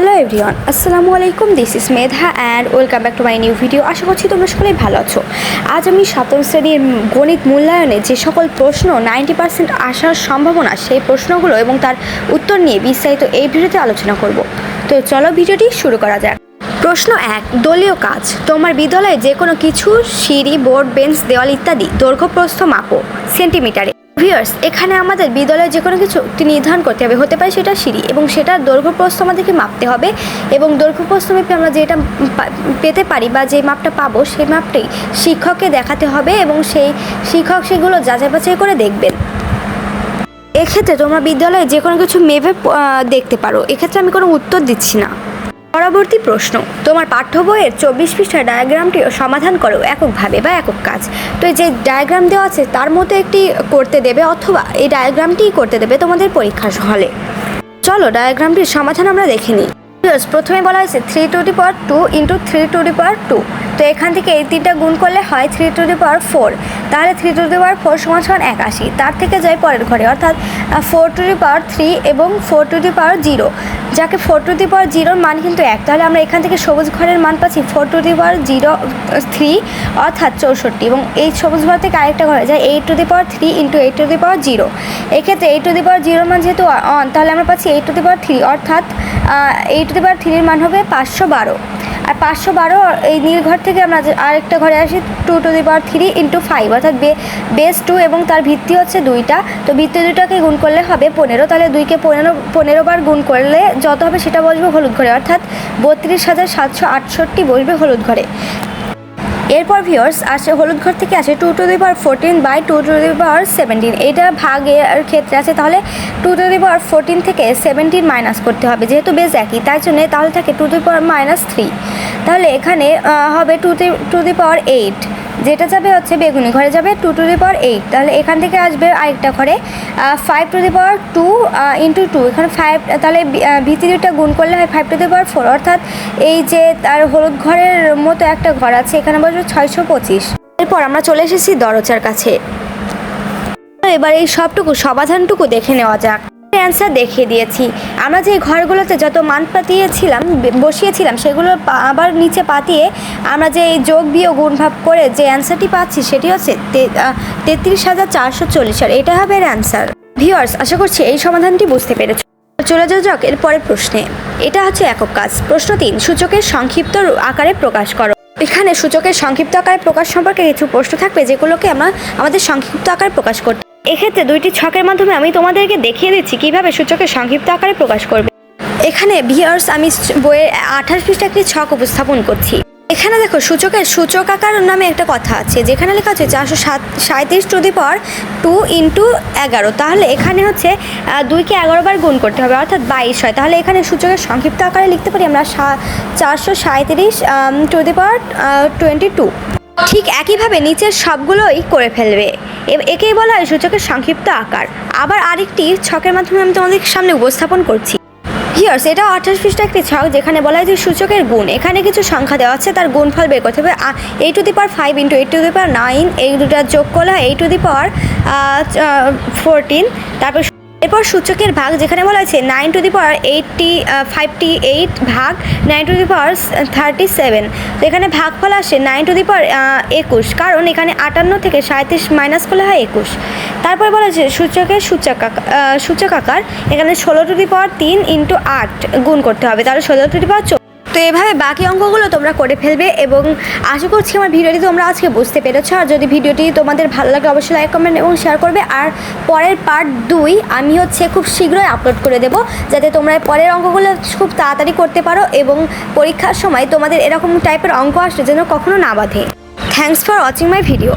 Hello everyone আসসালামু আলাইকুম this is Medha and welcome back to my new video আশা করছি তোমরা সকলেই ভালো আছো। আজ আমি সপ্তম শ্রেণির গণিত মূল্যায়নে যে সকল প্রশ্ন নাইনটি পার্সেন্ট আসার সম্ভাবনা, সেই প্রশ্নগুলো এবং তার উত্তর নিয়ে বিস্তারিত এই ভিডিওতে আলোচনা করব। তো চলো ভিডিওটি শুরু করা যাক। প্রশ্ন এক, দলীয় কাজ, তোমার বিদ্যালয়ে যে কোনো কিছু, সিঁড়ি, বোর্ড, বেঞ্চ, দেওয়াল ইত্যাদি দৈর্ঘ্যপ্রস্থ মাপো, সেন্টিমিটারে। ভিউয়ার্স এখানে আমাদের বিদ্যালয়ে যে কোনো কিছু একটি নির্ধারণ করতে হবে। হতে পারে সেটা সিঁড়ি এবং সেটার দৈর্ঘ্য প্রস্থ আমাদেরকে মাপতে হবে এবং দৈর্ঘ্য প্রস্থ মেপে আমরা যেটা পেতে পারি বা যে মাপটা পাবো সেই মাপটাই শিক্ষককে দেখাতে হবে এবং সেই শিক্ষক সেগুলো যাচাই বাছাই করে দেখবেন। এক্ষেত্রে তোমরা বিদ্যালয়ে যে কোনো কিছু মেপে দেখতে পারো। এক্ষেত্রে আমি কোনো উত্তর দিচ্ছি না। পরবর্তী প্রশ্ন, তোমার পাঠ্য বইয়ের চব্বিশ পৃষ্ঠা ডায়াগ্রামটি সমাধান করো এককভাবে বা একক কাজ। তো যে ডায়াগ্রাম দেওয়া আছে, তার মতো একটি করতে দেবে অথবা এই ডায়াগ্রামটিই করতে দেবে তোমাদের পরীক্ষার হলে। চলো ডায়াগ্রামটির সমাধান আমরা দেখে নিই। প্রথমে বলা হয়েছে three to the power two into three to the power two তো এখান থেকে এই তিনটা গুণ করলে হয় three to the power four তাহলে three to the power four সমান সমান একাশি। তার থেকে যায় পরের ঘরে, অর্থাৎ four to the power three এবং four to the power zero যাকে ফোর টু দি পাওয়ার জিরোর মান কিন্তু এক। তাহলে আমরা এখান থেকে সবুজ ঘরের মান পাচ্ছি four to the power zero, three অর্থাৎ চৌষট্টি এবং এই সবুজ ঘর থেকে আরেকটা ঘরে যায় eight to the power three into eight to the power zero. এক্ষেত্রে এইট টু দি পাওয়ার জিরোর মান যেহেতু অন, তাহলে আমরা পাচ্ছি eight to the power three অর্থাৎ এইট টু দি পাওয়ার থ্রির মান হবে পাঁচশো বারো। আর পাঁচশো বারো এই নীল ঘর থেকে আমরা আরেকটা ঘরে আসি two to the power three into five অর্থাৎ বেস টু এবং তার ভিত্তি হচ্ছে দুইটা। তো ভিত্তি দুইটাকে গুণ করলে হবে পনেরো, তাহলে দুইকে পনেরো পনেরো বার গুণ করলে যত হবে সেটা বসবে হলুদ ঘরে, অর্থাৎ বত্রিশ হাজার সাতশো আটষট্টি বসবে হলুদ ঘরে। এরপর ভিওর্স আসে হলুদ ঘর থেকে আসে two to the power fourteen by two to the power seventeen এটা ভাগের ক্ষেত্রে আছে, তাহলে two to the power fourteen থেকে সেভেন্টিন মাইনাস করতে হবে, যেহেতু বেশ একই, তাই জন্য তাহলে থাকে to the power minus three তাহলে এখানে হবে two to the power eight যেটা যাবে হচ্ছে বেগুনি ঘরে যাবে two to the power eight তাহলে এখান থেকে আসবে আরেকটা ঘরে। Five to the power two into two এখানে ফাইভ তাহলে দুইটা গুণ করলে হয় five to the power four অর্থাৎ এই যে তার হলুদ ঘরের মতো একটা ঘর আছে, এখানে বসবে ছয়শো পঁচিশ। এরপর আমরা চলে এসেছি দরজার কাছে। এবার এই সবটুকু, সমাধানটুকু দেখে নেওয়া যাক। অ্যান্সার দেখিয়ে দিয়েছি। আমরা যে ঘরগুলোতে যত মান পাতিয়েছিলাম, বসিয়েছিলাম, সেগুলো আবার নিচে পাতিয়ে আমরা যে এই যোগ বিয়োগ গুণভাগ করে যে অ্যান্সারটি পাচ্ছি, সেটি হচ্ছে তেত্রিশ হাজার চারশো চল্লিশ আর এটা হবে এর অ্যান্সার ভিওয়ার্স আশা করছি এই সমাধানটি বুঝতে পেরেছ চলে যাওয়া যাক এর পরের প্রশ্নে। এটা হচ্ছে একক কাজ। প্রশ্ন তিন, সূচকের সংক্ষিপ্ত আকারে প্রকাশ করো। এখানে সূচকের সংক্ষিপ্ত আকারে প্রকাশ সম্পর্কে কিছু প্রশ্ন থাকবে, যেগুলোকে আমরা আমাদের সংক্ষিপ্ত আকারে প্রকাশ করতে এক্ষেত্রে দুইটি ছকের মাধ্যমে আমি তোমাদেরকে দেখিয়ে দিচ্ছি কীভাবে সূচকের সংক্ষিপ্ত আকারে প্রকাশ করবে। এখানে ভিয়ার্স আমি বইয়ের আঠাশ পৃষ্ঠা একটি ছক উপস্থাপন করছি। এখানে দেখো, সূচকের সূচক আকার নামে একটা কথা আছে, যেখানে লেখা আছে চারশো সাত সাঁত্রিশ to the power two into এগারো, তাহলে এখানে হচ্ছে দুইকে এগারো বার গুণ করতে হবে, অর্থাৎ বাইশ হয়। তাহলে এখানে সূচকের সংক্ষিপ্ত আকারে লিখতে পারি আমরা চারশো সাঁত্রিশ to the power twenty two. ঠিক একইভাবে নিচের সবগুলোই করে ফেলবে। একেই বলা হয় সূচকের সংক্ষিপ্ত আকার। আবার আরেকটি ছকের মাধ্যমে আমি তোমাদের সামনে উপস্থাপন করছি। হিয়ার্স এটা আঠাশ পৃষ্ঠা একটি ছক যেখানে বলা হয় যে সূচকের গুণ। এখানে কিছু সংখ্যা দেওয়া আছে, তার গুণফল বের করতে হবে। Eight to the power five into eight to the power nine এই দুটা যোগ করলে হয় eight to the power fourteen তারপর এরপর সূচকের ভাগ যেখানে বলা হয়েছে nine to the power eighty fifty eight ভাগ nine to the power thirty seven তো এখানে ভাগ ফল আসে নাইন টু দি পাওয়ার একুশ। কারণ এখানে আটান্ন থেকে সাঁত্রিশ মাইনাস করলে হয় একুশ। তারপরে বলা হয়েছে সূচকের সূচক সূচক আকার। এখানে ষোলো টু দি পাওয়ার তিন ইন্টু আট গুণ করতে হবে। তাহলে ষোলো টু দি পাওয়ার তো এভাবে বাকি অঙ্কগুলো তোমরা করে ফেলবে এবং আশা করছি আমার ভিডিওটি তোমরা আজকে বুঝতে পেরেছ। আর যদি ভিডিওটি তোমাদের ভালো লাগে, অবশ্যই লাইক কমেন্ট এবং শেয়ার করবে। আর পরের পার্ট দুই আমি হচ্ছে খুব শীঘ্রই আপলোড করে দেবো, যাতে তোমরা পরের অঙ্কগুলো খুব তাড়াতাড়ি করতে পারো এবং পরীক্ষার সময় তোমাদের এরকম টাইপের অঙ্ক আসলে যেন কখনো না বাধে। Thanks for watching my video